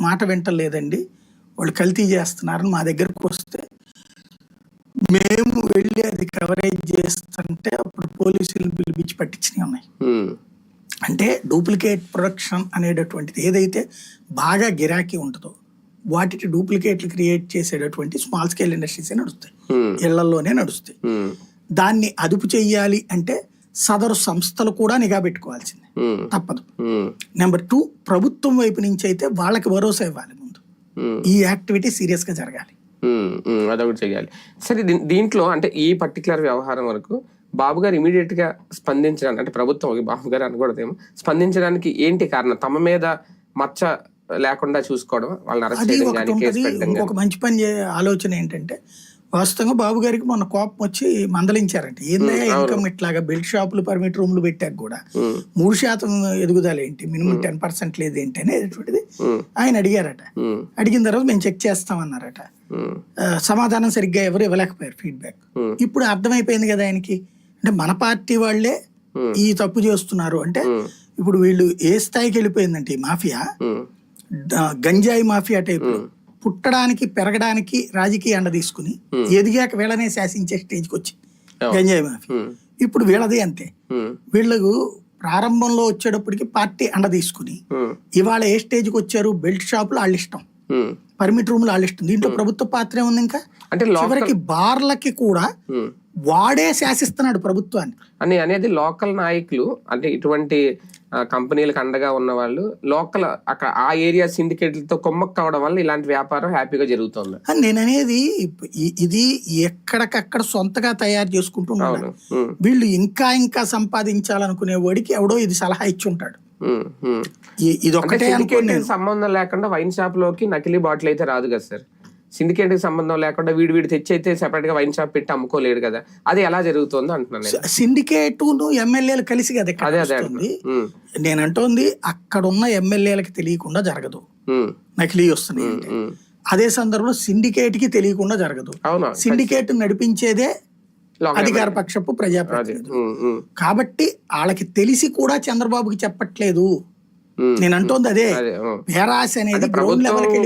మాట వింటలేదండి. వాళ్ళు కల్తీ చేస్తున్నారని మా దగ్గరకు వస్తే మేము వెళ్ళి అది కవరేజ్ చేస్తుంటే అప్పుడు పోలీసులు పిలిపించి పట్టించినవి ఉన్నాయి. అంటే డూప్లికేట్ ప్రొడక్షన్ అనేటటువంటిది ఏదైతే బాగా గిరాకీ ఉంటుందో వాటికి డూప్లికేట్లు క్రియేట్ చేసేటటువంటి స్మాల్ స్కేల్ ఇండస్ట్రీసే నడుస్తాయి. ఇళ్ళలోనే నడుస్తాయి. దాన్ని అదుపు చెయ్యాలి అంటే సదరు సంస్థలు కూడా నిఘా పెట్టుకోవాల్సిందే. తప్పదు. నెంబర్ టూ ప్రభుత్వం వైపు నుంచి అయితే వాళ్ళకి భరోసా ఇవ్వాలి ముందు. ఈ యాక్టివిటీ సీరియస్గా జరగాలి అదొకటి చేయాలి సరే దీంట్లో అంటే ఈ పర్టికులర్ వ్యవహారం వరకు బాబు గారు ఇమీడియట్గా స్పందించడానికి అంటే ప్రభుత్వం ఒక బాబు గారు అనకూడదేమో స్పందించడానికి ఏంటి కారణం? తమ మీద మచ్చ లేకుండా చూసుకోవడం వాళ్ళని అరెస్ట్ చేయడం ఇంకొక మంచి పని ఆలోచన ఏంటంటే వాస్తవంగా బాబు గారికి మొన్న కోపం వచ్చి మందలించారంట. ఏందయ్యా ఇన్కమ్ ఇట్లాగా బెల్ట్ షాపులు పర్మిట్ రూమ్లు పెట్టాక కూడా మూడు శాతం ఎదుగుదల ఏంటి? మినిమం టెన్ పర్సెంట్ లేదు ఏంటి అనేటువంటిది ఆయన అడిగారట. అడిగిన తర్వాత మేము చెక్ చేస్తామన్నారట. సమాధానం సరిగ్గా ఎవరు ఇవ్వలేకపోయారు ఫీడ్బ్యాక్ ఇప్పుడు అర్థమైపోయింది కదా ఆయనకి. అంటే మన పార్టీ వాళ్ళే Hmm. ఈ తప్పు చేస్తున్నారు. అంటే ఇప్పుడు వీళ్ళు ఏ స్థాయికి వెళ్ళిపోయిందంటే ఈ మాఫియా గంజాయి మాఫియా టైప్ పుట్టడానికి పెరగడానికి రాజకీయ అండ తీసుకుని ఎదిగాక వీళ్ళనే శాసించే స్టేజ్కి వచ్చి. గంజాయి ఉమ్, ఇప్పుడు వీళ్ళది అంతే. వీళ్ళకు ప్రారంభంలో వచ్చేటప్పటికి పార్టీ అండ తీసుకుని ఇవాళ ఏ స్టేజ్కి వచ్చారు? బెల్ట్ షాపులు వాళ్ళ ఇష్టం. పర్మిట్ రూమ్లు వాళ్ళ ఇష్టం. దీంట్లో ప్రభుత్వ పాత్ర ఉంది ఇంకా? అంటే చివరికి బార్లకి కూడా. వాడే శాసిస్తున్నాడు ప్రభుత్వాన్ని. అని అనేది లోకల్ నాయకులు అంటే ఇటువంటి కంపెనీలకు అండగా ఉన్న వాళ్ళు లోకల్ అక్కడ ఆ ఏరియా సిండికేట్లతో కొమ్మక్ కావడం వల్ల ఇలాంటి వ్యాపారం హ్యాపీగా జరుగుతుంది. నేను అనేది ఇది ఎక్కడికక్కడ సొంతగా తయారు ఉమ్, వీళ్ళు ఇంకా ఇంకా సంపాదించాలనుకునే వాడికి ఎవడో ఇది సలహా ఇచ్చి ఉంటాడు ఇది ఒకటే సంబంధం లేకుండా వైన్ షాప్లోకి నకిలీ బాటిల్ అయితే రాదు కదా సార్. సిండికేట్ సంబంధం లేకుండా వీడి వీడి తెచ్చి అయితే సెపరేట్గా వైన్ షాప్ పెట్టి అమ్ముకోలేడు కదా. అది ఎలా జరుగుతుందో అంటున్నాను నేను. సిండికేటును ఎమ్మెల్యేలు కలిసి కదా అదే అదే నేను అంటోంది అక్కడ ఉన్న ఎమ్మెల్యేలకి తెలియకుండా జరగదు. నకిలీ వస్తున్నాయి. అదే సందర్భంలో సిండికేట్కి తెలియకుండా జరగదు. సిండికేట్ నడిపించేదే అధికార పక్షపు ప్రజాప్రతినిధులు. కాబట్టి వాళ్ళకి తెలిసి కూడా చంద్రబాబుకి చెప్పట్లేదు. నేను అంటోంది అదే. పేరాశ అనేది గ్రౌండ్ లెవెల్కి